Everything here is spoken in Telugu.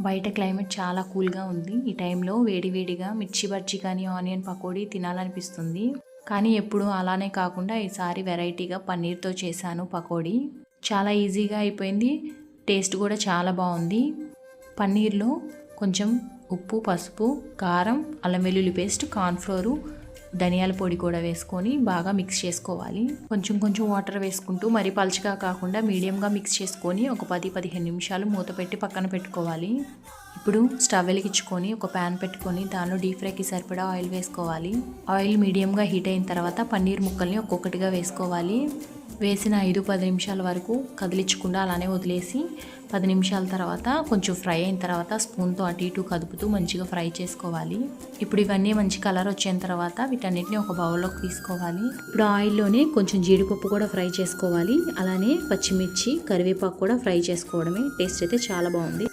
బయట క్లైమేట్ చాలా కూల్గా ఉంది. ఈ టైంలో వేడివేడిగా మిర్చి బజ్జీ కానీ ఆనియన్ పకోడీ తినాలనిపిస్తుంది. కానీ ఎప్పుడు అలానే కాకుండా ఈసారి వెరైటీగా పన్నీర్తో చేశాను పకోడీ. చాలా ఈజీగా అయిపోయింది. టేస్ట్ కూడా చాలా బాగుంది. పన్నీర్లో కొంచెం ఉప్పు పసుపు కారం అల్లం వెల్లుల్లి పేస్ట్ కార్న్ఫ్లోరు ధనియాల పొడి కూడా వేసుకొని బాగా మిక్స్ చేసుకోవాలి. కొంచెం కొంచెం వాటర్ వేసుకుంటూ మరీ పలుచగా కాకుండా మీడియంగా మిక్స్ చేసుకొని ఒక పది పదిహేను నిమిషాలు మూత పెట్టి పక్కన పెట్టుకోవాలి. ఇప్పుడు స్టవ్ వెలిగించుకొని ఒక ప్యాన్ పెట్టుకొని దానిలో డీప్ ఫ్రైకి సరిపడా ఆయిల్ వేసుకోవాలి. ఆయిల్ మీడియంగా హీట్ అయిన తర్వాత పన్నీర్ ముక్కల్ని ఒక్కొక్కటిగా వేసుకోవాలి. వేసిన ఐదు పది నిమిషాల వరకు కదిలించకుండా అలానే వదిలేసి పది నిమిషాల తర్వాత కొంచెం ఫ్రై అయిన తర్వాత స్పూన్తో అటు ఇటు కదుపుతూ మంచిగా ఫ్రై చేసుకోవాలి. ఇప్పుడు ఇవన్నీ మంచి కలర్ వచ్చిన తర్వాత వీటన్నిటిని ఒక బౌల్లోకి తీసుకోవాలి. ఇప్పుడు ఆయిల్లోనే కొంచెం జీడిపప్పు కూడా ఫ్రై చేసుకోవాలి. అలానే పచ్చిమిర్చి కరివేపాకు కూడా ఫ్రై చేసుకోవడమే. టేస్ట్ అయితే చాలా బాగుంది.